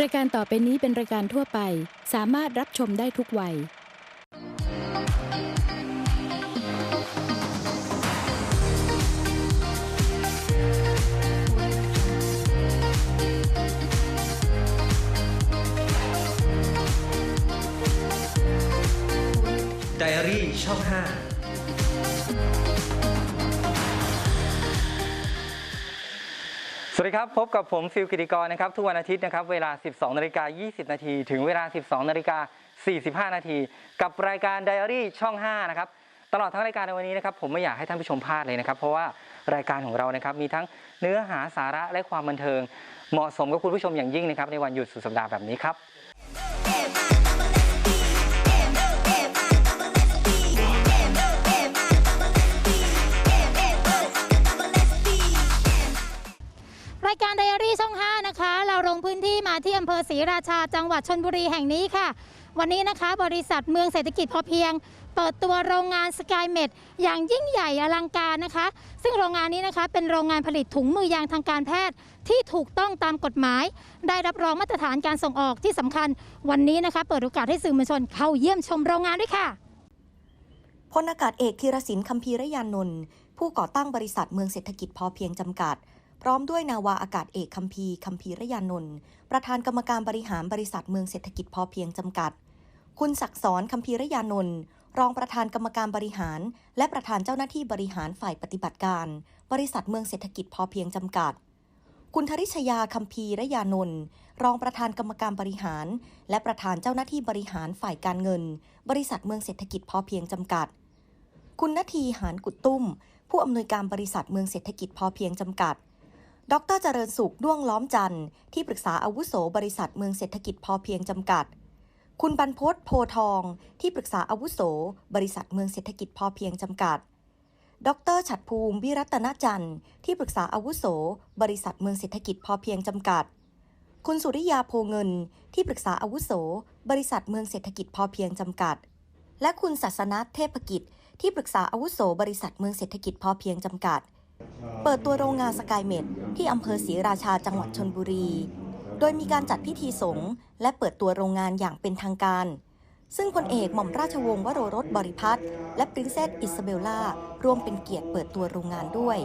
รายการต่อไปนี้เป็นรายการทั่วไป สามารถรับชมได้ทุกวัย ไดอารี่ช่อง5 วัสดีครับ พบกับผมฟิลกิติกรนะครับ ทุกวันอาทิตย์นะครับ เวลา 12นาฬิกา20 นาที ถึงเวลา 12นาฬิกา45 นาที กับรายการไดอารี่ช่อง 5 นะครับ ตลอดทั้งรายการในวันนี้นะครับ ผมไม่อยากให้ท่านผู้ชมพลาดเลยนะครับ เพราะว่ารายการของเรานะครับ มีทั้งเนื้อหาสาระและความบันเทิง เหมาะสมกับคุณผู้ชมอย่างยิ่งนะครับ ในวันหยุดสุดสัปดาห์แบบนี้ครับ รีราชาจังหวัดชนบุรีแห่งนี้ค่ะ วันนี้นะคะบริษัทเมืองเศรษฐกิจพอเพียง เปิดตัวโรงงานสกายเมดอย่างยิ่งใหญ่อลังการนะคะ ซึ่งโรงงานนี้นะคะเป็นโรงงานผลิตถุงมือยางทางการแพทย์ที่ถูกต้องตามกฎหมาย ได้รับรองมาตรฐานการส่งออกที่สำคัญ วันนี้นะคะเปิดโอกาสให้สื่อมวลชนเข้าเยี่ยมชมโรงงานด้วยค่ะพลอากาศเอกธีรศิลป์คัมภีรยานนท์ผู้ก่อตั้งบริษัทเมืองเศรษฐกิจพอเพียงจำกัด พร้อมด้วยนาวาอากาศเอกคัมภีร์คัมภีรยานนท์ประธานกรรมการบริหารบริษัทเมืองเศรษฐกิจพอเพียงจำกัด คุณศักดิ์สอนคัมภีรยานนท์รองประธานกรรมการบริหาร และประธานเจ้าหน้าที่บริหารฝ่ายปฏิบัติการ บริษัทเมืองเศรษฐกิจพอเพียงจำกัด คุณธริชยาคัมภีรยานนท์รองประธานกรรมการบริหาร และประธานเจ้าหน้าที่บริหารฝ่ายการเงิน บริษัทเมืองเศรษฐกิจพอเพียงจำกัด คุณนาทีหานกุดตุ้ม ผู้อำนวยการบริษัทเมืองเศรษฐกิจพอเพียงจำกัด ดรเจริญสุขด้วงล้อมจันทร์ที่ปรึกษาอาวุโสบริษัทเมืองเศรษฐกิจพอเพียงจำกัด คุณบรรพศโพทอง ที่ปรึกษาอาวุโส บริษัทเมืองเศรษฐกิจพอเพียงจำกัด ดรฉัดภูมิวิรัตนจันทร์ที่ปรึกษาอาวุโส บริษัทเมืองเศรษฐกิจพอเพียงจำกัด คุณสุริยาโพเงิน ที่ปรึกษาอาวุโส บริษัทเมืองเศรษฐกิจพอเพียงจำกัด และคุณศาสนัทเทพกิจ ที่ปรึกษาอาวุโส บริษัทเมืองเศรษฐกิจพอเพียงจำกัด เปิดตัวโรงงานสกายเมดที่อำเภอศรีราชาจังหวัดชนบุรี โดยมีการจัดพิธีสงฆ์และเปิดตัวโรงงานอย่างเป็นทางการ ซึ่งพลเอกหม่อมราชวงศ์วโรรสบริพัตรและปรินเซสอิซาเบลล่าร่วมเป็นเกียรติเปิดตัวโรงงานด้วย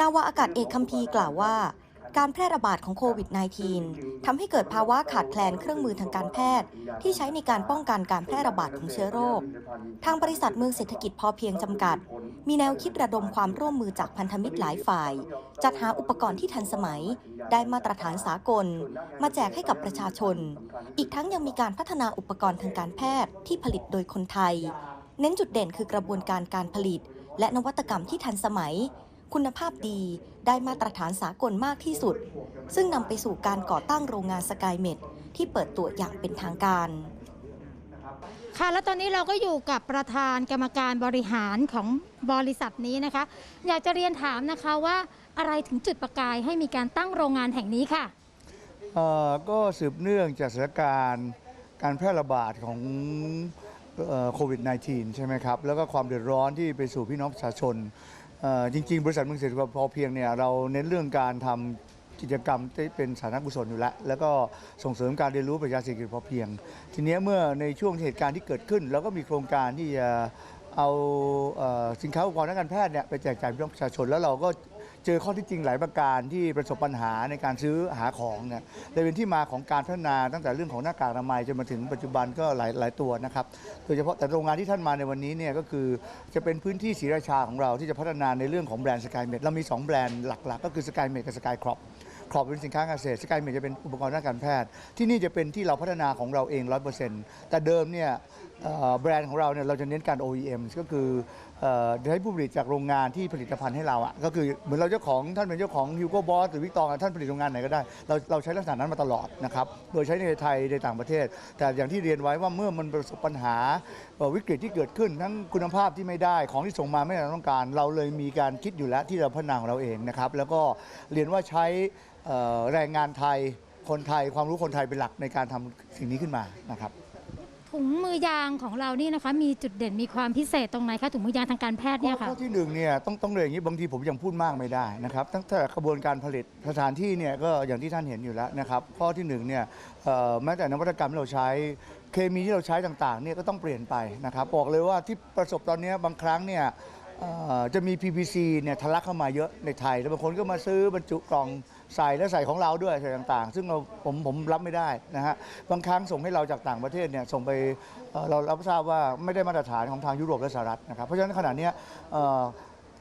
นาวาอากาศเอกคัมพีกล่าวว่า การแพร่ระบาดของโควิด -19 ทำให้เกิดภาวะขาดแคลนเครื่องมือทางการแพทย์ ที่ใช้ในการป้องกันการแพร่ระบาดของเชื้อโรค ทางบริษัทเมืองเศรษฐกิจพอเพียงจำกัด มีแนวคิดระดมความร่วมมือจากพันธมิตรหลายฝ่าย จัดหาอุปกรณ์ที่ทันสมัย ได้มาตรฐานสากล มาแจกให้กับประชาชน อีกทั้งยังมีการพัฒนาอุปกรณ์ทางการแพทย์ที่ผลิตโดยคนไทย เน้นจุดเด่นคือกระบวนการการผลิต และนวัตกรรมที่ทันสมัย คุณภาพดีได้มาตรฐานสากลมากที่สุด ซึ่งนำไปสู่การก่อตั้งโรงงานสกายเมดที่เปิดตัวอย่างเป็นทางการ ค่ะ แล้วตอนนี้เราก็อยู่กับประธานกรรมการบริหารของบริษัทนี้นะคะ อยากจะเรียนถามนะคะว่าอะไรถึงจุดประกายให้มีการตั้งโรงงานแห่งนี้ค่ะ เอ่อก็สืบเนื่องจากสถานการณ์การแพร่ระบาดของโควิด -19 ใช่ไหมครับ แล้วก็ความเดือดร้อนที่ไปสู่พี่น้องประชาชนเอ่อ จริงๆ บริษัทเมืองเศรษฐกิจพอเพียงเนี่ยเราเน้นเรื่องการทำกิจกรรมที่เป็นสาธารณกุศลอยู่แล้ว แล้วก็ส่งเสริมการเรียนรู้ปรัชญาเศรษฐกิจพอเพียง ทีนี้เมื่อในช่วงเหตุการณ์ที่เกิดขึ้นเราก็มีโครงการที่จะเอาสินค้าอุปกรณ์ทางการแพทย์เนี่ยไปแจกจ่ายพี่น้องประชาชนแล้วเราก็ เจอข้อที่จริงหลายประการที่ประสบปัญหาในการซื้อหาของเนี่ยเลยเป็นที่มาของการพัฒนาตั้งแต่เรื่องของหน้ากากอนามัยจนมาถึงปัจจุบันก็หลายหลายตัวนะครับโดยเฉพาะแต่โรงงานที่ท่านมาในวันนี้เนี่ยก็คือจะเป็นพื้นที่ศรีราชาของเราที่จะพัฒนาในเรื่องของแบรนด์สกายเมดเรามี 2 แบรนด์หลักๆ ก็คือสกายเมดกับสกายครอปครอบเป็นสินค้าเกษตรสกายเมดจะเป็นอุปกรณ์ด้านการแพทย์ ที่นี่จะเป็นที่เราพัฒนาของเราเอง 100%แต่เดิมเนี่ยแบรนด์ของเราเนี่ยเราจะเน้นการ OEM ก็คือ ให้ผู้ผลิตจากโรงงานที่ผลิตภัณฑ์ให้เราอะก็คือเหมือนเราเจ้าของท่านเป็นเจ้าของฮิวโก้บอสหรือวิกตองท่านผลิตโรงงานไหนก็ได้ เราเราใช้ลักษณะนั้นมาตลอดนะครับโดยใช้ในไทยในต่างประเทศ แต่อย่างที่เรียนไว้ว่าเมื่อมันประสบปัญหาวิกฤตที่เกิดขึ้น ทั้งคุณภาพที่ไม่ได้ของที่ส่งมาไม่ได้ต้องการ เราเลยมีการคิดอยู่แล้วที่เราพัฒนาของเราเองนะครับแล้วก็เรียนว่าใช้แรงงานไทยคนไทยความรู้คนไทยเป็นหลักในการทำสิ่งนี้ขึ้นมานะครับ ถุงมือยางของเรานี่นะคะ มีจุดเด่นมีความพิเศษตรงไหนคะถุงมือยางทางการแพทย์เนี่ยค่ะข้อที่หนึ่งเนี่ยต้องต้องเรียนอย่างนี้บางทีผมยังพูดมากไม่ได้นะครับตั้งแต่กระบวนการผลิตสถานที่เนี่ยก็อย่างที่ท่านเห็นอยู่แล้วนะครับ ข้อที่หนึ่งเนี่ยเอ่อแม้แต่นวัตกรรมที่เราใช้เคมีที่เราใช้ต่างๆเนี่ยก็ต้องเปลี่ยนไปนะครับบอกเลยว่าที่ประสบตอนเนี้ยบางครั้งเนี่ยเอ่อจะมี PVC เนี่ยทะลักเข้ามาเยอะในไทย แล้วบางคนก็มาซื้อบรรจุกล่อง ใส่แล้วใส่ของเราด้วยใส่ต่างๆ ซึ่งเราผมผมรับไม่ได้นะฮะบางครั้งส่งให้เราจากต่างประเทศเนี่ยส่งไปเเรารับทราบว่าไม่ได้มาตรฐานของทางยุโรปและสหรัฐนะครับเพราะฉะนั้นขณะนี้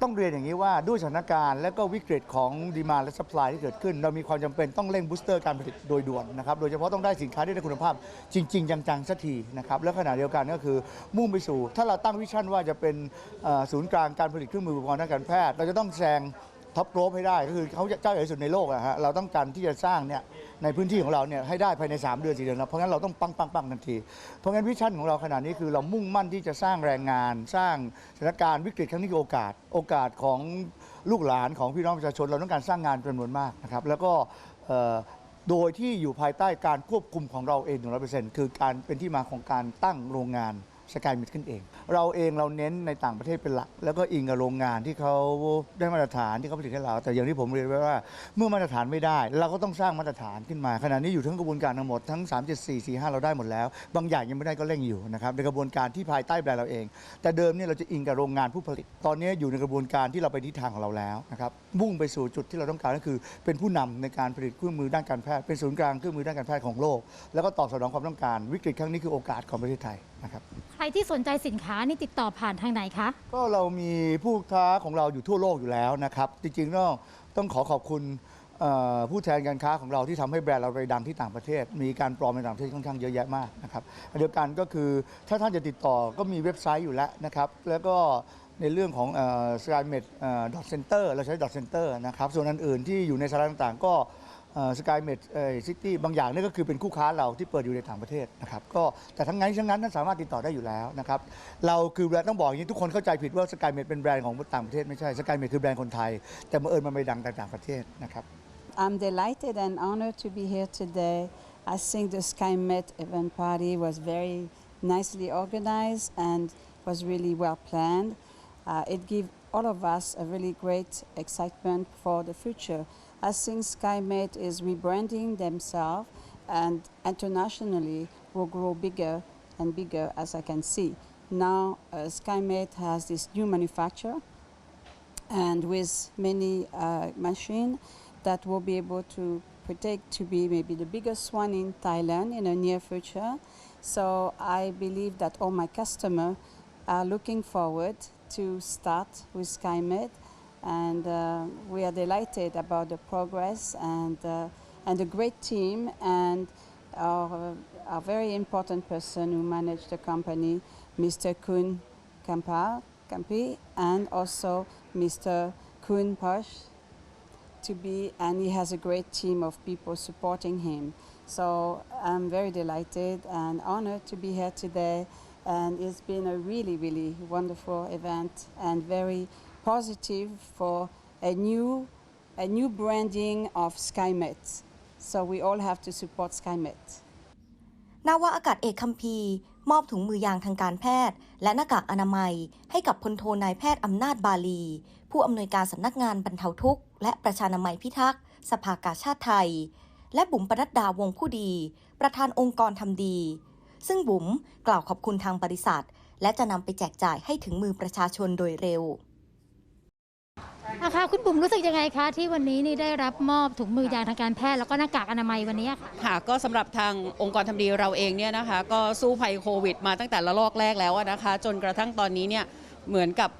ต้องเรียนอย่างนี้ว่าด้วยสถานการณ์และก็วิกฤตของดีมาและสป라이ที่เกิดขึ้น เรามีความจำเป็นต้องเร่งบูสเตอร์การผลิตโดยด่วนนะครับโดยเฉพาะต้องได้สินค้าที่ได้คุณภาพจริง ๆ จังๆสักทีนะครับและขณะเดียวกันก็คือมุ่งไปสู่ ถ้าเราตั้งวิชั่นว่าจะเป็นศูนย์กลางการผลิตเครื่องมืออุปกรณ์ทางการแพทย์ เราจะต้องแซง ท็อปโกลบให้ได้ก็คือเขาเจ้าใหญ่ที่สุดในโลกอะฮะเราต้องการที่จะสร้างเนี่ยในพื้นที่ของเราเนี่ยให้ได้ภายใน 3 เดือน4เดือนแล้วเพราะงั้นเราต้องปังปังปังทันที เพราะงั้นวิชั่นของเราขนาดนี้คือเรามุ่งมั่นที่จะสร้างแรงงาน สร้างสถานการณ์วิกฤตครั้งนี้คือโอกาส โอกาสของลูกหลานของพี่น้องประชาชน เราต้องการสร้างงานจำนวนมากนะครับแล้วก็โดยที่อยู่ภายใต้การควบคุมของเราเอง100%คือการเป็นที่มาของการตั้งโรงงาน สกายมิดขึ้นเอง เราเองเราเน้นในต่างประเทศเป็นหลัก แล้วก็อิงกับโรงงานที่เขาได้มาตรฐานที่เขาผลิตให้เรา แต่อย่างที่ผมเรียนไว้ว่า เมื่อมาตรฐานไม่ได้ เราก็ต้องสร้างมาตรฐานขึ้นมาขณะนี้อยู่ทั้งกระบวนการทั้งหมดทั้ง 3 7 4 4 5 เราได้หมดแล้ว บางอย่างยังไม่ได้ก็เร่งอยู่นะครับในกระบวนการที่ภายใต้แบรนด์เราเอง แต่เดิมเนี่ยเราจะอิงกับโรงงานผู้ผลิต ตอนนี้อยู่ในกระบวนการที่เราไปทิศทางของเราแล้วนะครับมุ่งไปสู่จุดที่เราต้องการก็คือ เป็นผู้นำในการผลิตเครื่องมือด้านการแพทย์เป็นศูนย์กลางเครื่องมือด้านการแพทย์ของโลก แล้วก็ตอบสนองความต้องการวิกฤตครั้งนี้คือโอกาสของประเทศไทย นะครับ ใครที่สนใจสินค้านี่ติดต่อผ่านทางไหนคะ ก็เรามีผู้ค้าของเราอยู่ทั่วโลกอยู่แล้วนะครับ จริงๆต้องต้องขอขอบคุณเอ่อผู้แทนการค้าของเราที่ทำให้แบรนด์เราไปดังที่ต่างประเทศ มีการปลอมในต่างประเทศค่อนข้างเยอะแยะมากนะครับอันเดียวกันก็คือถ้าท่านจะติดต่อก็มีเว็บไซต์อยู่แล้วนะครับ แล้วก็ในเรื่องของสกายเมดดอทเซ็นเตอร์เราใช้ดอทเซ็นเตอร์นะครับ ส่วนอื่นๆที่อยู่ในสาระต่างๆ ก็ สกายเมดซิตี้บางอย่างนี่ก็คือเป็นคู่ค้าเราที่เปิดอยู่ในต่างประเทศนะครับก็แต่ทั้งนั้นทั้งนั้นท่านสามารถติดต่อได้อยู่แล้วนะครับเราคือแบรนด์ต้องบอกอย่างนี้ทุกคนเข้าใจผิดว่าสกายเมดเป็นแบรนด์ของต่างประเทศไม่ใช่สกายเมดคือแบรนด์คนไทย แต่บังเอิญมันไปดังต่างประเทศนะครับ I'm delighted and honored to be here today. I think the SkyMet event party was very nicely organized and was really well planned. Uh, it gave all of us a really great excitement for the future. I think SkyMet is rebranding themselves and internationally will grow bigger and bigger as I can see. Now uh, has this new manufacturer and with many uh, machines that will be able to predict to be maybe the biggest one in Thailand in the near future. So I believe that all my customers are looking forward to start with SkyMed, and uh, we are delighted about the progress and uh, and the great team and our, our very important person who managed the company, Mr. Kun Kampal, Kampi, and also Mr. Kun Posh to be, and he has a great team of people supporting him. So I'm very delighted and honored to be here today. And it's been a really, really wonderful event and very positive for a new, a new branding of SkyMet. So we all have to support SkyMet. นาวาอากาศเอกคัมพีมอบถุงมือยางทางการแพทย์ และหน้ากากอนามัย ให้กับพลโทนายแพทย์อำนาจบาลี ผู้อำนวยการสำนักงานบรรเทาทุกข์ และประชานามัยพิทักษ์ สภากาชาติไทย และบุ๋มปนัดดาวงผู้ดี ประธานองค์กรทำดี ซึ่งบุ๋มกล่าวขอบคุณทางบริษัท และจะนำไปแจกจ่ายให้ถึงมือประชาชนโดยเร็ว นะคะคุณบุ๋มรู้สึกยังไงคะ ที่วันนี้นี่ได้รับมอบถุงมือยางทางการแพทย์แล้วก็หน้ากากอนามัยวันนี้ค่ะ ค่ะก็สำหรับทางองค์กรทำดีเราเองเนี่ยนะคะ ก็สู้ภัยโควิด มาตั้งแต่ละลอกแรกแล้วนะคะ จนกระทั่งตอนนี้เนี่ยเหมือนกับ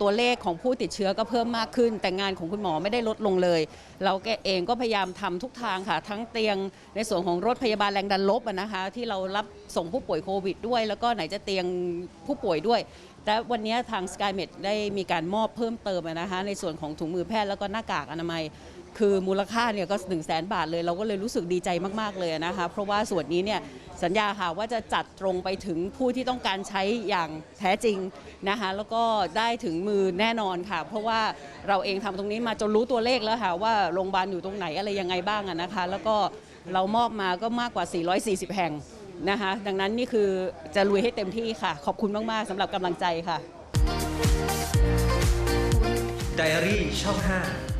ตัวเลขของผู้ติดเชื้อก็เพิ่มมากขึ้น แต่งานของคุณหมอไม่ได้ลดลงเลย เราแกเองก็พยายามทำทุกทางค่ะ ทั้งเตียงในส่วนของรถพยาบาลแรงดันลบนะคะ ที่เรารับส่งผู้ป่วยโควิดด้วย แล้วก็ไหนจะเตียงผู้ป่วยด้วย แต่วันนี้ทาง SkyMed ได้มีการมอบเพิ่มเติมนะคะในส่วนของถุงมือแพทย์แล้วก็หน้ากากอนามัย คือมูลค่าเนี่ยก็1 0 0 0 0แบาทเลยเราก็เลยรู้สึกดีใจมากๆเลยนะคะเพราะว่าส่วนนี้เนี่ยสัญญาค่ะว่าจะจัดตรงไปถึงผู้ที่ต้องการใช้อย่างแท้จริงนะคะแล้วก็ได้ถึงมือแน่นอนค่ะ เพราะว่าเราเองทำตรงนี้มาจนรู้ตัวเลขแล้วค่ะว่าโรงพยาบาลอยู่ตรงไหนอะไรยังไงบ้างนะคะ แล้วก็เรามอบมาก็มากกว่า 440 แห่ง นะคะ ดังนั้นนี่คือจะลุยให้เต็มที่ค่ะ ขอบคุณมากๆสำหรับกำลังใจค่ะ ไดอารี่ช่อง 5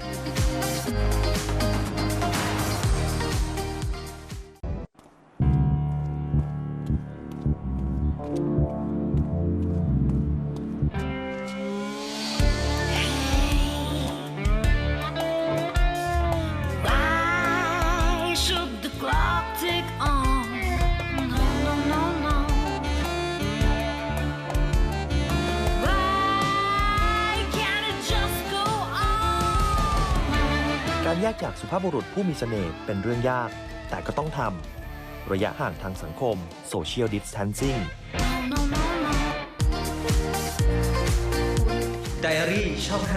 สุภาพบุรุษผู้มีเสน่ห์เป็นเรื่องยาก แต่ก็ต้องทำระยะห่างทางสังคม Social Distancing ไดอารี่ช่อง5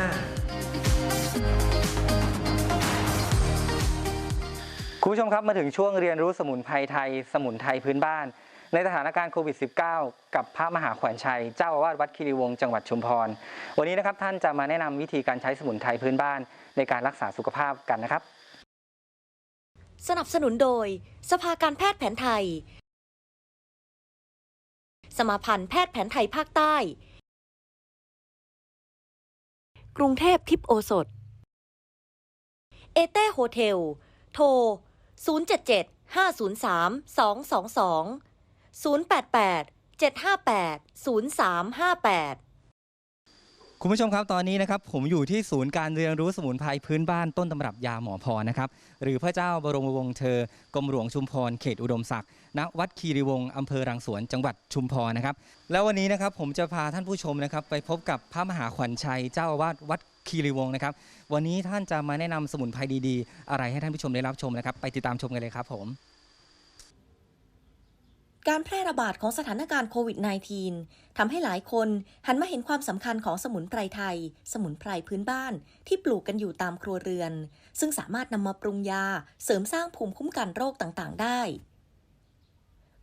คุณผู้ชมครับมาถึงช่วงเรียนรู้สมุนไพรไทย สมุนไพรพื้นบ้าน ในสถานการณ์โควิด -19 กับพระมหาขวัญชัย เจ้าอาวาสวัดคีรีวงศ์จังหวัดชุมพร วันนี้นะครับท่านจะมาแนะนำวิธีการใช้สมุนไพรพื้นบ้าน ในการรักษาสุขภาพกันนะครับ สนับสนุนโดย สภาการแพทย์แผนไทย สมาพันธ์แพทย์แผนไทยภาคใต้ กรุงเทพทิพโอสถ เอเต้โฮเทล โทร 077 503 222 088 758 0358 คุณผู้ชมครับตอนนี้นะครับผมอยู่ที่ศูนย์การเรียนรู้สมุนไพรพื้นบ้านต้นตำรับยาหมอพรนะครับหรือพระเจ้าบรมวงศ์เธอกรมหลวงชุมพรเขตอุดมศักดิ์ณวัดคีรีวงศ์อำเภอรังสวนจังหวัดชุมพรนะครับแล้ววันนี้นะครับผมจะพาท่านผู้ชมนะครับไปพบกับพระมหาขวัญชัยเจ้าอาวาสวัดคีรีวงศ์นะครับวันนี้ท่านจะมาแนะนำสมุนไพรดีๆ อะไรให้ท่านผู้ชมได้รับชมนะครับไปติดตามชมกันเลยครับผม การแพร่ระบาดของสถานการณ์โควิด -19 ทำให้หลายคนหันมาเห็นความสำคัญของสมุนไพรไทย สมุนไพรพื้นบ้านที่ปลูกกันอยู่ตามครัวเรือน ซึ่งสามารถนำมาปรุงยา เสริมสร้างภูมิคุ้มกันโรคต่างๆ ได้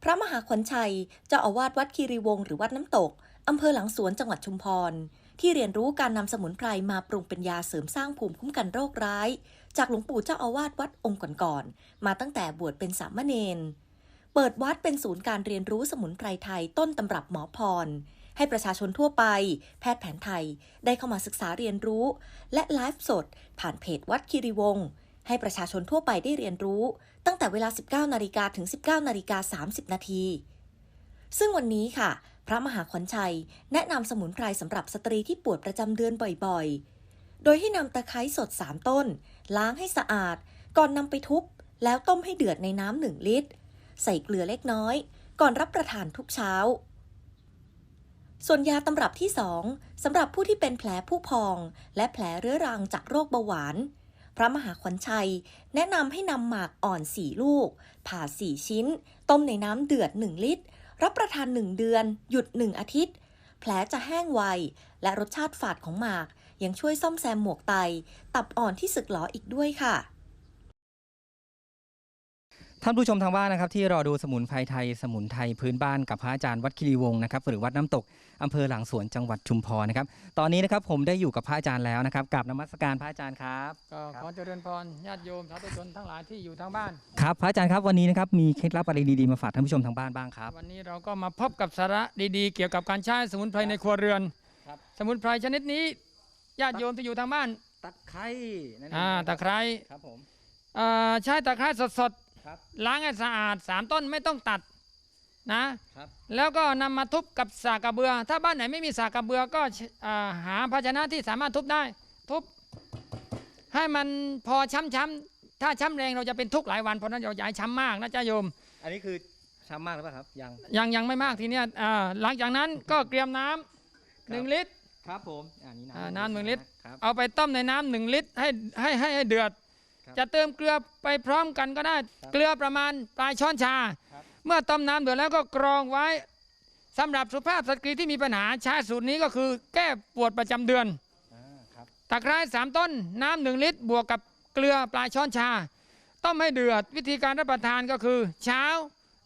พระมหาขวัญชัย เจ้าอาวาสวัดคีรีวงศ์หรือวัดน้ำตกอำเภอหลังสวนจังหวัดชุมพร ที่เรียนรู้การนำสมุนไพรมาปรุงเป็นยาเสริมสร้างภูมิคุ้มกันโรคร้าย จากหลวงปู่เจ้าอาวาสวัดองค์ก่อนๆมาตั้งแต่บวชเป็นสามเณร เปิดวัดเป็นศูนย์การเรียนรู้สมุนไพรไทยต้นตำรับหมอพร ให้ประชาชนทั่วไป แพทย์แผนไทยได้เข้ามาศึกษาเรียนรู้ และไลฟ์สด ผ่านเพจวัดคีรีวงศ์ให้ประชาชนทั่วไปได้เรียนรู้ ตั้งแต่เวลา 19นาฬิกาถึง 19นาฬิกา30 นาที ซึ่งวันนี้ค่ะ พระมหาขวัญชัย แนะนำสมุนไพรสำหรับสตรีที่ปวดประจำเดือนบ่อยๆ โดยให้นำตะไคร้สด 3 ต้น ล้างให้สะอาด ก่อนนำไปทุบ แล้วต้มให้เดือดในน้ำหนึ่งลิตร ใส่เกลือเล็กน้อย ก่อนรับประทานทุกเช้า ส่วนยาตำรับที่ 2สำหรับผู้ที่เป็นแผลผู้พอง และแผลเรื้อรังจากโรคเบาหวาน พระมหาขวัญชัย แนะนำให้นำหมากอ่อน4ลูก ผ่า4ชิ้น ต้มในน้ำเดือด 1 ลิตร รับประทาน 1 เดือน หยุด 1 อาทิตย์ แผลจะแห้งไว และรสชาติฝาดของหมากยังช่วยซ่อมแซมหมวกไต ตับอ่อนที่สึกหรออีกด้วยค่ะ ท่านผู้ชมทางบ้านนะครับที่รอดูสมุนไพรไทยสมุนไพรพื้นบ้านกับพระอาจารย์วัดคีรีวงศ์นะครับหรือวัดน้ำตกอำเภอหลังสวนจังหวัดชุมพรนะครับตอนนี้นะครับผมได้อยู่กับพระอาจารย์แล้วนะครับกับนมัสการพระอาจารย์ครับก็ขอเจริญพรญาติโยมสาธุชนทั้งหลายที่อยู่ทางบ้าน ครับพระอาจารย์ครับวันนี้นะครับมีเคล็ดลับอะไรดีๆมาฝากท่านผู้ชมทางบ้านบ้างครับวันนี้เราก็มาพบกับสาระดีๆ เกี่ยวกับการใช้สมุนไพรในครัวเรือน ครับสมุนไพรชนิดนี้ญาติโยมที่อยู่ทางบ้านตะไคร้นั่นเองอ่าตะไคร้ครับผมอ่าใช้ตะไคร้สด ครับๆล้างให้สะอาดสามต้นไม่ต้องตัดนะครับแล้วก็นำมาทุบกับสากกระเบือ ถ้าบ้านไหนไม่มีสากกระเบือก็อ่าหาภาชนะที่สามารถทุบได้ ทุบ ให้มันพอช้ำๆถ้าช้ำแรงเราจะเป็นทุกข์หลายวันเพราะฉะนั้นเราอย่าให้ช้ำมากนะจ้าโยม อันนี้คือช้ำมากหรือเปล่าครับยังยังยังไม่มากทีเนี้ยอ่าหลังจากนั้นก็เตรียมน้ำหนึ่งลิตรครับผมอันนี้อ่าน้ำน้ำหนึ่งลิตรครับเอาไปต้มในน้ำหนึ่งลิตรให้ให้ให้ให้เดือดครับ จะเติมเกลือไปพร้อมกันก็ได้ครับเกลือประมาณปลายช้อนชาครับเมื่อต้มน้ำเดือดแล้วก็กรองไว้สำหรับสุภาพสตรีที่มีปัญหาใช้สูตรนี้ก็คือ แก้ปวดประจำเดือนอ่าครับตะไคร้สามต้นน้ำหนึ่งลิตร บวกกับเกลือปลายช้อนชา ต้มให้เดือดวิธีการรับประทานก็คือ เช้า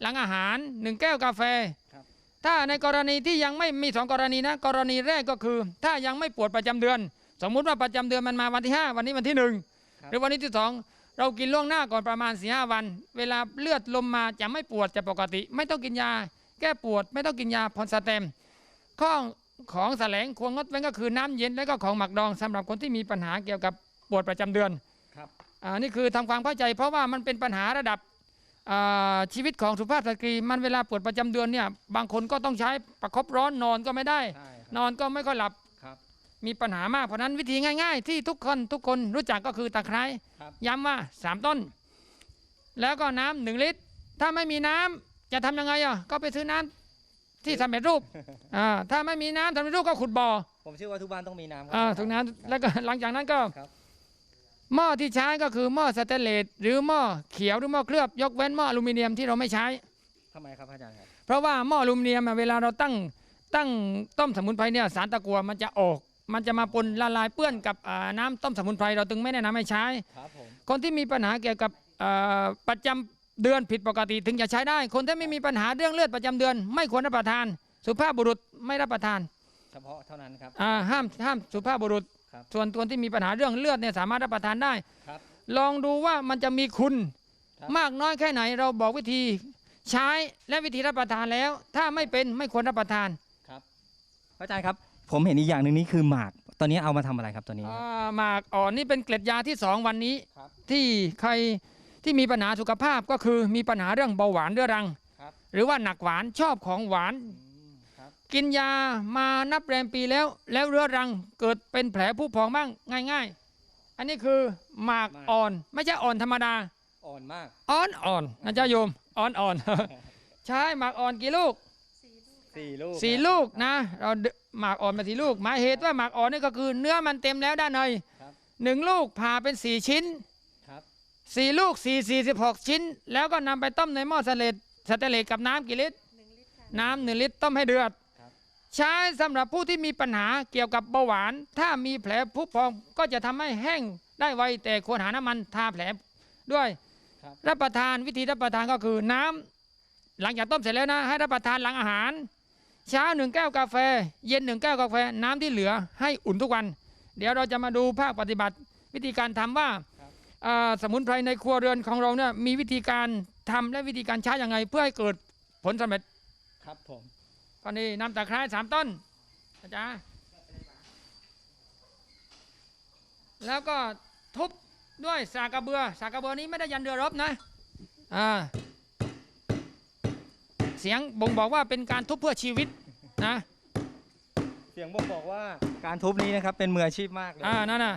หลังอาหารหนึ่งแก้วกาแฟครับถ้าในกรณีที่ยังไม่มีสองกรณีนะกรณีแรกก็คือ ถ้ายังไม่ปวดประจำเดือน สมมุติว่าประจำเดือนมันมาวันที่ 5 วันนี้วันที่หนึ่งครับ หรือวันนี้ที่สองเรากินล่วงหน้าก่อนประมาณสี่ห้าวัน เวลาเลือดลมมาจะไม่ปวดจะปกติ ไม่ต้องกินยา แก้ปวด ไม่ต้องกินยาพอนสเตมข้อของแสลงควรงดเว้นก็คือน้ำเย็นและก็ของหมักดองสำหรับคนที่มีปัญหาเกี่ยวกับปวดประจำเดือนครับอ่านี่คือทำความเข้าใจ เพราะว่ามันเป็นปัญหาระดับอ่าชีวิตของสุภาพสตรีมันเวลาปวดประจำเดือนเนี่ยบางคนก็ต้องใช้ประคบร้อนนอนก็ไม่ได้ใช่ครับนอนก็ไม่ค่อยหลับครับ มีปัญหามากเพราะฉะนั้นวิธีง่าย ๆ ที่ทุกคนทุกคนรู้จักก็คือตะไคร้ครับย้ำว่าสามต้น แล้วก็น้ำหนึ่งลิตร ถ้าไม่มีน้ำจะทำยังไงอะก็ไปซื้อน้ำที่สำเร็จรูปอ่าถ้าไม่มีน้ำสำเร็จรูปก็ขุดบ่อผมเชื่อว่าทุกบ้านต้องมีน้ำครัอ่าทุกนั้นแล้วก็ หลังจากนั้นก็ ครับ หม้อที่ใช้ก็คือหม้อสแตนเลสหรือหม้อเขียวหรือหม้อเคลือบยกเว้นหม้ออลูมิเนียมที่เราไม่ใช้ ทำไมครับอาจารย์ครับ เพราะว่าหม้ออลูมิเนียมอะเวลาเราตั้งตั้งต้มสมุนไพรเนี่ยสารตะกัวมันจะออก มันจะมาปนละลายเปื้อนกับอ่าน้ำต้มสมุนไพรเราจึงไม่แนะนำให้ใช้ ครับผม คนที่มีปัญหาเกี่ยวกับเอ่อประจำเดือนผิดปกติถึงจะใช้ได้ คนที่ไม่มีปัญหาเรื่องเลือดประจำเดือน ไม่ควรรับประทาน สุภาพบุรุษไม่รับประทานเฉพาะเท่านั้นครับ อ่าห้ามห้ามสุภาพบุรุษ ครับส่วนตัวที่มีปัญหาเรื่องเลือดเนี่ยสามารถรับประทานได้ ครับลองดูว่ามันจะมีคุณ ครับ มากน้อยแค่ไหนเราบอกวิธีใช้และวิธีรับประทานแล้ว ถ้าไม่เป็นไม่ควรรับประทาน ครับอาจารย์ครับ ผมเห็นอีกอย่างหนึ่งนี่คือหมากตอนนี้เอามาทำอะไรครับตัวนี้ อ่าหมากอ่อนนี่เป็นเกล็ดยาที่สองวันนี้ ครับ ที่ใครที่มีปัญหาสุขภาพก็คือมีปัญหาเรื่องเบาหวานเรื้อรัง ครับหรือว่าหนักหวานชอบของหวานอืมครับกินยามานับแรมปีแล้ว แล้วเรื้อรังเกิดเป็นแผลผู้พองบ้างง่าย ๆ อันนี้คือหมาก อ่อนไม่ใช่อ่อนธรรมดา อ่อนมาก อ่อนอ่อนนะจ๊ะโยมอ่อนอ่อน ใช่หมากอ่อนกี่ลูกสี่ลูกสี่ลูกนะ เราดึ หมากอ่อนมาสี่ลูก หมายเหตุว่าหมากอ่อนนี่ก็คือเนื้อมันเต็มแล้วด้านในครับหนึ่งลูกผ่าเป็นสี่ชิ้นครับสี่ลูกสี่สี่สิบหกชิ้น แล้วก็นำไปต้มในหม้อสเลตสเตนเลสกับน้ำกี่ลิตรน้ำหนึ่งลิตรต้มให้เดือดครับใช้สำหรับผู้ที่มีปัญหาเกี่ยวกับเบาหวาน ถ้ามีแผลผุพองก็จะทำให้แห้งได้ไวแต่ควรหาน้ำมันทาแผลด้วยครับรับประทานวิธีรับประทานก็คือน้ำหลังจากต้มเสร็จแล้วนะ ให้รับประทานหลังอาหาร เช้าหนึ่งแก้วกาแฟ เย็นหนึ่งแก้วกาแฟน้ำที่เหลือให้อุ่นทุกวัน เดี๋ยวเราจะมาดูภาคปฏิบัติ วิธีการทำว่าอ่าสมุนไพรในครัวเรือนของเราเนี่ยมีวิธีการทำและวิธีการใช้ยังไง เพื่อให้เกิดผลสำเร็จครับผมก็นี่น้ำตะไคร้สามต้นอาจารย์แล้วก็ทุบด้วยสากกระเบือ สากกระเบือนี้ไม่ได้ยันเรือรบนะอ่า เสียงบ่งบอกว่าเป็นการทุบเพื่อชีวิตนะเสียงบ่งบอกว่าการทุบนี้นะครับเป็นมืออาชีพมากเลยอ่านั่นน่ะ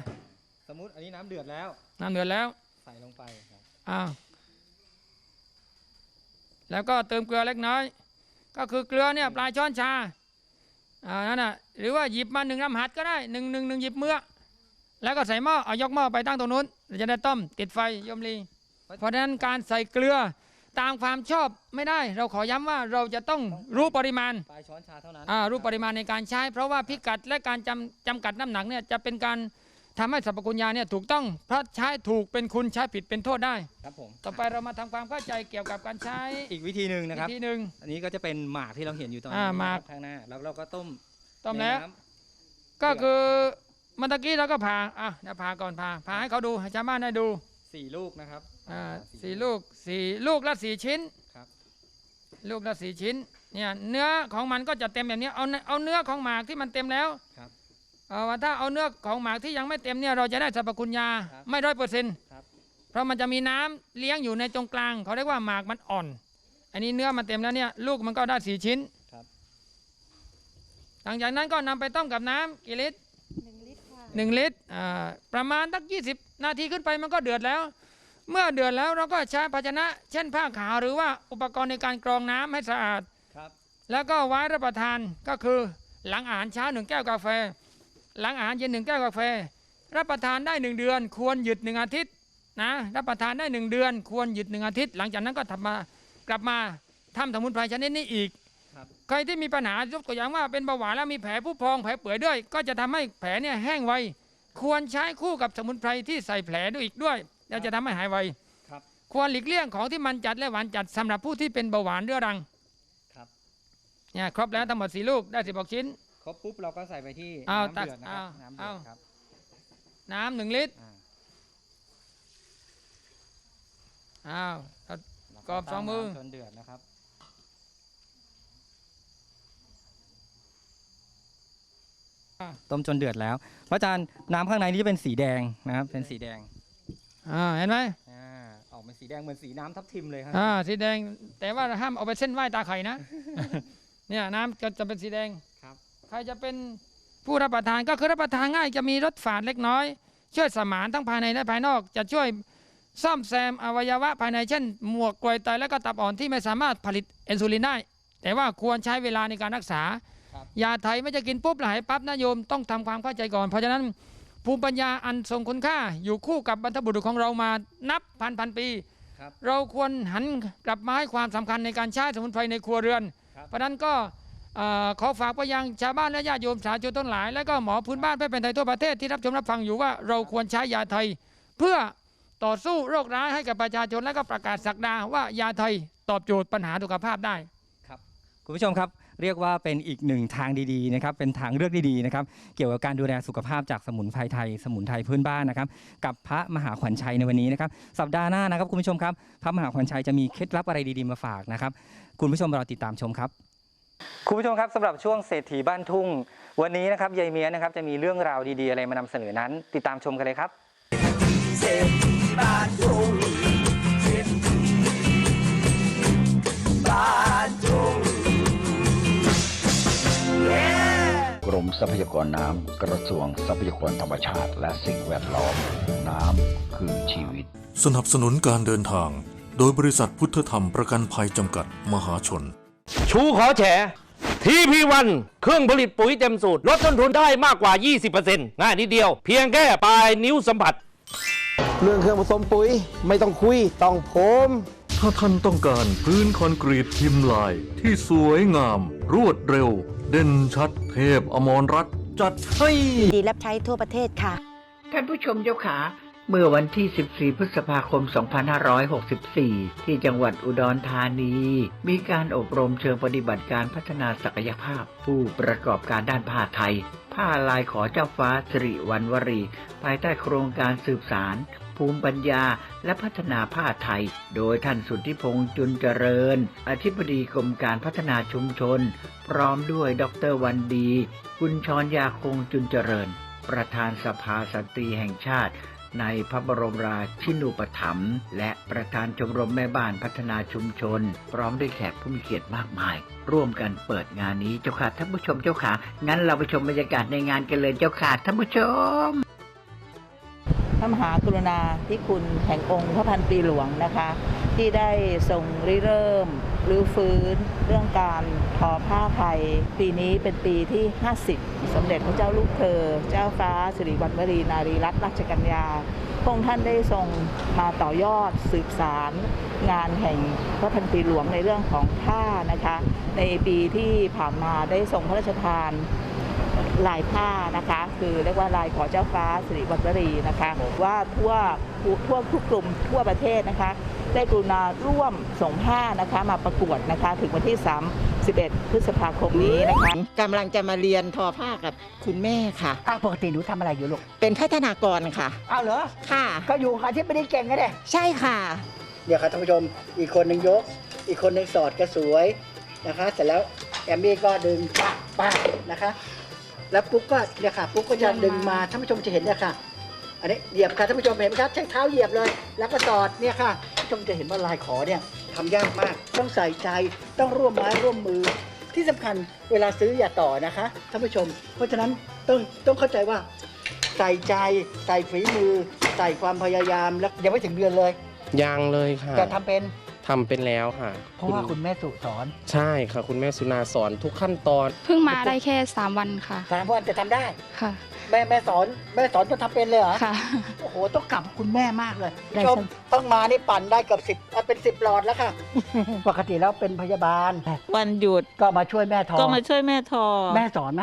สมมุติอันนี้น้ำเดือดแล้ว น้ำเดือดแล้วใส่ลงไปครับอ้าวแล้วก็เติมเกลือเล็กน้อย ก็คือเกลือเนี่ยปลายช้อนชาอ่านั่นน่ะหรือว่าหยิบมาหนึ่งลำหัดก็ได้หนึ่งหนึ่งหนึ่งหยิบเมื่อแล้วก็ใส่หม้อเอายกหม้อไปตั้งตรงนู้นเดี๋ยวจะได้ต้มติดไฟยมลีเพราะฉะนั้นการใส่เกลือ ตามความชอบไม่ได้ เราขอย้ำว่าเราจะต้องรู้ปริมาณปลายช้อนชาเท่านั้นอ่ารู้ปริมาณในการใช้ เพราะว่าพิกัดและการจำจำกัดน้ำหนักเนี่ยจะเป็นการทำให้สรรพคุณยาเนี่ยถูกต้องเพราะใช้ถูกเป็นคุณใช้ผิดเป็นโทษได้ ครับผม ต่อไปเรามาทำความเข้าใจเกี่ยวกับการใช้อีกวิธีหนึ่งนะครับ วิธีหนึ่ง อันนี้ก็จะเป็นหมากที่เราเห็นอยู่ตอนอ่านี้หมาก ข้างหน้า แล้วเราก็ต้มต้มแล้ว ในน้ก็คือเมื่อตะกี้เราก็ผ่าอะเดี๋ยวผ่าก่อนผ่าผ่าให้เขาดูให้ชาวบ้านได้ดูำสี่ลูกนะครับ อ่าอ่าสี่ลูกสี่ลูกละสี่ชิ้นครับ ลูกละสี่ชิ้นเนี่ยเนื้อของมันก็จะเต็มแบบนี้เอาเนื้อเอาเนื้อของหมากที่มันเต็มแล้วครับเอาว่าถ้าเอาเนื้อของหมากที่ยังไม่เต็มเนี่ยเราจะได้สรรพคุณยาครับไม่ร้อยเปอร์เซ็นต์ครับเพราะมันจะมีน้ำเลี้ยงอยู่ในตรงกลาง เขาเรียกว่าหมากมันอ่อน อันนี้เนื้อมันเต็มแล้วเนี่ยลูกมันก็ได้สี่ชิ้นครับหลังจากนั้นก็นำไปต้มกับน้ำกี่ลิตรหนึ่งลิตรอ่าประมาณตั้งยี่สิบนาทีขึ้นไปมันก็เดือดแล้ว เมื่อเดือดแล้วเราก็ใช้ภาชนะ เช่นผ้าขาวหรือว่าอุปกรณ์ในการกรองน้ำให้สะอาดครับแล้วก็ไว้รับประทานก็คือหลังอาหารเช้าหนึ่งแก้วกาแฟ หลังอาหารเย็นหนึ่งแก้วกาแฟ รับประทานได้หนึ่งเดือน ควรหยุดหนึ่งอาทิตย์นะรับประทานได้หนึ่งเดือน ควรหยุดหนึ่งอาทิตย์ หลังจากนั้นก็ทำมากลับมาทำสมุนไพรชนิดนี้อีกครับใครที่มีปัญหายกตัวอย่างว่าเป็นเบาหวานแล้วมีแผลผู้พองแผลเปื่อยด้วย ก็จะทำให้แผลเนี่ยแห้งไวควรใช้คู่กับสมุนไพรที่ใส่แผลด้วยอีกด้วย แล้วจะทำให้หายไวครับควรหลีกเลี่ยงของที่มันจัดและหวานจัดสำหรับผู้ที่เป็นเบาหวานเรื้อรังครับเนี่ยครบแล้วทั้งหมดสี่ลูกได้สิบหกชิ้น ครบปุ๊บเราก็ใส่ไปที่อ้าวน้ำเดือดนะครับตักน้ำเดือดอ้าวครับน้ำหนึ่งลิตรอ่าอ้าวกรอบสองมือจนเดือดนะครับต้มจนเดือดแล้วพระอาจารย์น้ำข้างในนี่จะเป็นสีแดงนะครับเป็นสีแดง อ่าเห็นไหมอ่าออกเป็นสีแดงเหมือนสีน้ำทับทิมเลยครัอ่าสีแดงแต่ว่าห้ามเอาไปเส้นไหว้ตาไข่นะ เนี่ยน้ำจะจะเป็นสีแดงครับ ใครจะเป็นผู้รับประทานก็คือรับประทานง่ายจะมีรสฝาดเล็กน้อย ช่วยสมานทั้งภายในและภายนอก จะช่วยซ่อมแซมอวัยวะภายในเช่น หมวกกลวยไตและก็ตับอ่อนที่ไม่สามารถผลิตอินซูลินได้ แต่ว่าควรใช้เวลาในการรักษา ครับ ยาไทยไม่จะกินปุ๊บแล้วหายปั๊บนะโยมต้องทำความเข้าใจก่อนเพราะฉะนั้น ภูมิปัญญาอันทรงคุณค่า อยู่คู่กับบรรพบุรุษของเรามานับพันพันปี ครับเราควรหันกลับมาให้ความสำคัญในการใช้สมุนไพรในครัวเรือน ครับ เพราะฉะนั้นก็เอ่อขอฝากไปยังชาวบ้านและญาติโยมสาธุชนทั้งหลาย และก็หมอพื้นบ้านแพทย์แผนไทยทั่วประเทศที่รับชมรับฟังอยู่ว่าเราควรใช้ยาไทย เพื่อต่อสู้โรคร้ายให้กับประชาชนและก็ประกาศสักดาว่ายาไทยตอบโจทย์ปัญหาสุขภาพได้ คุณผู้ชมครับ เรียกว่าเป็นอีกหนึ่งทางดีๆนะครับเป็นทางเลือกดีๆนะครับเกี่ยวกับการดูแลสุขภาพจากสมุนไพรไทย สมุนไพรพื้นบ้านนะครับกับพระมหาขวัญชัยในวันนี้นะครับสัปดาห์หน้านะครับคุณผู้ชมครับพระมหาขวัญชัยจะมีเคล็ดลับอะไรดีๆมาฝากนะครับคุณผู้ชมรอติดตามชมครับคุณผู้ชมครับสำหรับช่วงเศรษฐีบ้านทุ่ง วันนี้นะครับยายเมียนะครับจะมีเรื่องราวดีๆอะไรมานำเสนอนั้น ติดตามชมกันเลยครับกร มทรัพยากรน้ำ กระทรวงทรัพยากรธรรมชาติ และสิ่งแวดล้อม น้ำคือชีวิต สนับสนุนการเดินทาง โดยบริษัทพุทธธรรมประกันภัยจำกัดมหาชน ชูขอแฉทีพีวันเครื่องผลิตปุ๋ยเต็มสูตร ลดต้นทุนได้มากกว่า 20%ง่ายนิดเดียว เพียงแค่ปลายนิ้วสัมผัส เรื่องเครื่องผสมปุ๋ยไม่ต้องคุยต้องผมถ้าท่านต้องการพื้นคอนกรีตพิมพ์ลายที่สวยงาม รวดเร็ว เด่นชัดเทพอมรรัตน์จัดให้ดีรับใช้ทั่วประเทศค่ะ ท่านผู้ชมเจ้าขา เมื่อวันที่ 14 พฤษภาคม 2564 ที่จังหวัดอุดรธานี มีการอบรมเชิงปฏิบัติการพัฒนาศักยภาพ ผู้ประกอบการด้านผ้าไทย ผ้าลายขอเจ้าฟ้าสิริวันวรี ภายใต้โครงการสืบสาร ภูมิปัญญาและพัฒนาผ้าไทย โดยท่านสุทธิพงษ์จุนเจริญ อธิบดีกรมการพัฒนาชุมชน พร้อมด้วยดรวันดีกุญชรยาคงจุนเจริญ ประธานสภาสตรีแห่งชาติในพระบรมราชินูปถัมภ์และประธานชมรมแม่บ้านพัฒนาชุมชน พร้อมด้วยแขกผู้มีเกียรติมากมาย ร่วมกันเปิดงานนี้เจ้าค่ะท่านผู้ชมเจ้าค่ะ งั้นเราไปชมบรรยากาศในงานกันเลยเจ้าค่ะท่านผู้ชม พระมหากรุณาธิคุณแห่งองค์พระพันปีหลวงนะคะ ที่ได้ทรงริเริ่มรื้อฟื้น เรื่องการทอผ้าไทย ปีนี้เป็นปีที่ 50 สมเด็จพระเจ้าลูกเธอ เจ้าฟ้าสิริวัณวรีนารีรัตนราชกัญญาพระองค์ท่านได้ทรงมาต่อยอดสืบสารงานแห่งพระพันปีหลวงในเรื่องของผ้านะคะ ในปีที่ผ่านมาได้ทรงพระราชทาน ลายผ้านะคะ คือเรียกว่าลายขอเจ้าฟ้าสิริวัณวรีนะคะว่าทั่วทั่วทุกกลุ่มทั่วประเทศนะคะ ได้กรุณาร่วมส่งผ้านะคะมาประกวดนะคะ ถึงวันที่ 31พฤษภาคมนี้นะคะกำลังจะมาเรียนทอผ้ากับคุณแม่ค่ะอ้าวปกติหนูทำอะไรอยู่ลูก เป็นพัฒนากรค่ะ อ้าวเหรอ ค่ะ ก็อยู่ค่ะที่ไม่ได้เก่งกันเลยใช่ค่ะ เดี๋ยวครับท่านผู้ชม อีกคนหนึ่งยก อีกคนหนึ่งสอดก็สวยนะคะ เสร็จแล้วแอมมี่ก็ดึงป้าป้านะคะ แล้วปุ๊กก็เนี่ยค่ะปุ๊กก็จะดึงมาท่านผู้ชมจะเห็นเนี่ยค่ะ อันนี้เหยียบค่ะท่านผู้ชมเห็นไหมครับใช้เท้าเหยียบเลย แล้วก็สอดเนี่ยค่ะท่านผู้ชมจะเห็นว่าลายขอเนี่ยทำยากมากต้องใส่ใจต้องร่วมไม้ร่วมมือ ที่สำคัญเวลาซื้ออย่าต่อนะคะท่านผู้ชม เพราะฉะนั้นต้องต้องเข้าใจว่า ใส่ใจใส่ฝีมือ ใส่ความพยายามแล้วยังไม่ถึงเดือนเลยยังเลยค่ะแต่ทำเป็น ทำเป็นแล้วค่ะเพราะว่าคุณแม่สุสอนใช่ค่ะ คุณแม่สุนาสอนทุกขั้นตอน เพิ่งมาได้แค่ 3 วันค่ะสามวันจะทำได้ ค่ะแม่แม่สอนแม่สอนจนทำเป็นเลยเหรอค่ะ โอ้โหต้องกลับคุณแม่มากเลยได้ชมต้องมานี่ปั่นได้เกับสิบเป็นสิบหลอดแล้วค่ะ ปกติแล้วเป็นพยาบาล วันหยุดก็มาช่วยแม่ทอก็มาช่วยแม่ทอแม่สอนไหม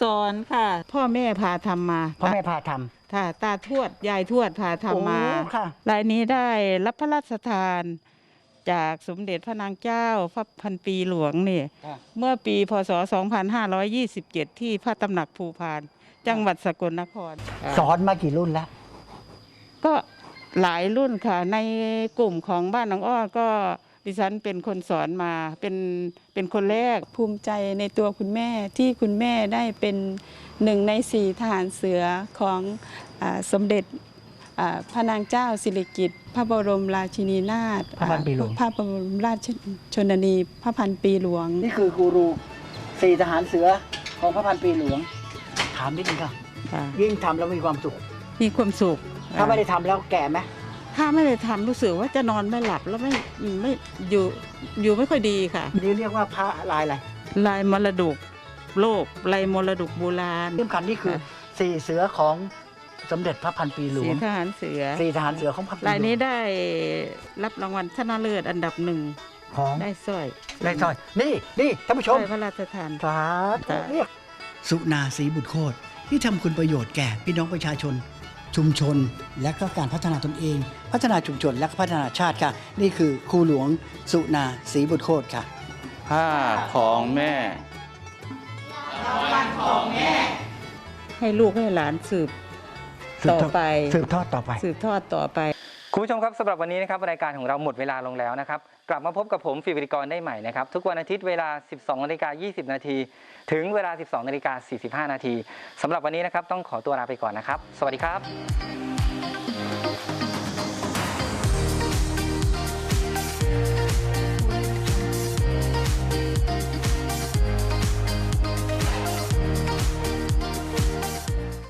สอนค่ะ พ่อแม่พาทำมาพ่อแม่พาทำ ค่ะตาทวด ยายทวดพาทำมาโอ้ค่ะ รายนี้ได้รับพระราชทาน จากสมเด็จพระนางเจ้าพระพันปีหลวงเนี่ยค่ะเมื่อปีพศ 2527 ที่พระตำหนักภูพาน จังหวัดสกลนคร สอนมากี่รุ่นแล้ว ก็หลายรุ่นค่ะ ในกลุ่มของบ้านน้องอ้อก็ดิฉันเป็นคนสอนมาเป็นเป็นคนแรกภูมิใจในตัวคุณแม่ที่คุณแม่ได้เป็นหนึ่งในสี่ทหารเสือของอาสมเด็จอ่า พระนางเจ้าสิริกิติ์พระบรมราชินีนาถพระพันปีหลวง พระบรมราชชนนี พระพันปีหลวง นี่คือกูรูสี่ทหารเสือของพระพันปีหลวง ถามนิดนึงค่ะค่ะยิ่งทำแล้วมีความสุข มีความสุขถ้าไม่ได้ทำแล้วแก่ไหมถ้าไม่ได้ทำรู้สึกว่าจะนอนไม่หลับแล้วไม่ไม่อยู่อยู่ไม่ค่อยดีค่ะ นี่เรียกว่าพระลายอะไรลายมรดกโลกลายมรดกโบราณ ที่สำคัญนี่คือสี่เสือของ สมเด็จพระพันปีหลวสีงทหารเสือสี่ทหารเสือของพระพันปีหลวงลายนี้ได้รับรางวัลชนะเลิศอันดับหนึ่งของได้สร้อยได้สร้อยนี่นี่ท่านผู้ชมสร้อยพระราชทาน สาธุเรียกสุนาสีบุตรโคตรที่ทำคุณประโยชน์แก่พี่น้องประชาชน ชุมชนและก็การพัฒนาตนเอง พัฒนาชุมชนและก็พัฒนาชาติค่ะ นี่คือครูหลวงสุนาสีบุตรโคตรค่ะ ผ้าของแม่ ให้ลูกให้หลานสืบสืบ ต่อทอดไป สืบทอดต่อไป สืบทอดต่อไป คุณผู้ชมครับสำหรับวันนี้นะครับรายการของเราหมดเวลาลงแล้วนะครับ กลับมาพบกับผมฟิวริกรได้ใหม่นะครับ ทุกวันอาทิตย์เวลา 12นาฬิกา20 นาที ถึงเวลา 12นาฬิกา45 นาทีสำหรับวันนี้นะครับต้องขอตัวลาไปก่อนนะครับ สวัสดีครับ